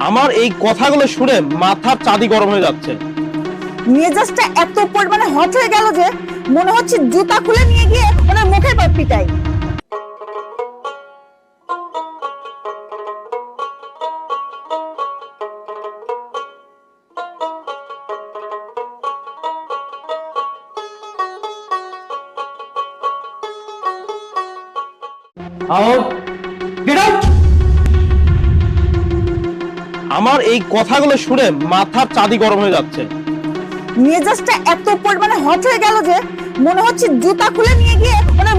আমার এই কথাগুলো শুনে মাথা চাঁদি গরম হয়ে যাচ্ছে। মেজাজটা এত পরিমাণে হট হয়ে গেল যে মনে হচ্ছে জুতা খুলে নিয়ে গিয়ে ওনার মুখের পর আউট গেট আউট আমার এই কথাগুলো শুনে মাথার চাঁদি গরম হয়ে যাচ্ছে। মেজাজটা এত পরিমাণে হট হয়ে গেল যে মনে হচ্ছে জুতা খুলে নিয়ে গিয়ে ওনার